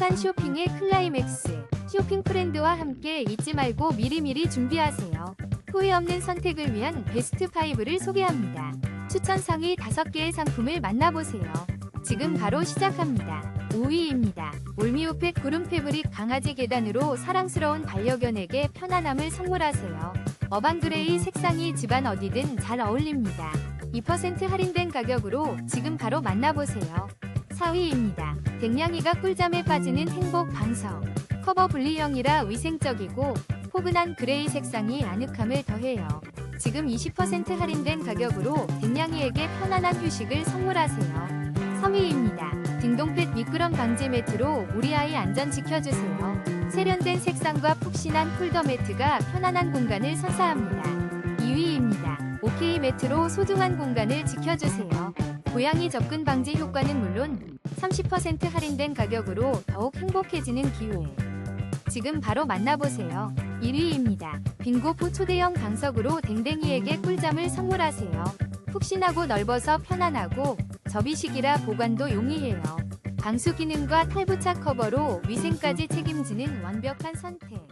행복한 쇼핑의 클라이맥스. 쇼핑 프렌드와 함께 잊지 말고 미리미리 준비하세요. 후회 없는 선택을 위한 베스트 5를 소개합니다. 추천 상위 5개의 상품을 만나보세요. 지금 바로 시작합니다. 5위입니다. 올미오팩 구름 패브릭 강아지 계단으로 사랑스러운 반려견에게 편안함을 선물하세요. 어반그레이 색상이 집안 어디든 잘 어울립니다. 2% 할인된 가격으로 지금 바로 만나보세요. 4위입니다. 댕냥이가 꿀잠에 빠지는 행복 방석. 커버 분리형이라 위생적이고 포근한 그레이 색상이 아늑함을 더해요. 지금 20% 할인된 가격으로 댕냥이에게 편안한 휴식을 선물하세요. 3위입니다. 딩동펫 미끄럼 방지 매트로 우리 아이 안전 지켜주세요. 세련된 색상과 푹신한 폴더 매트가 편안한 공간을 선사합니다. 2위입니다. OK 매트로 소중한 공간을 지켜주세요. 고양이 접근 방지 효과는 물론 30% 할인된 가격으로 더욱 행복해지는 기회. 지금 바로 만나보세요. 1위입니다. 빙고포 초대형 방석으로 댕댕이에게 꿀잠을 선물하세요. 푹신하고 넓어서 편안하고 접이식이라 보관도 용이해요. 방수 기능과 탈부착 커버로 위생까지 책임지는 완벽한 선택.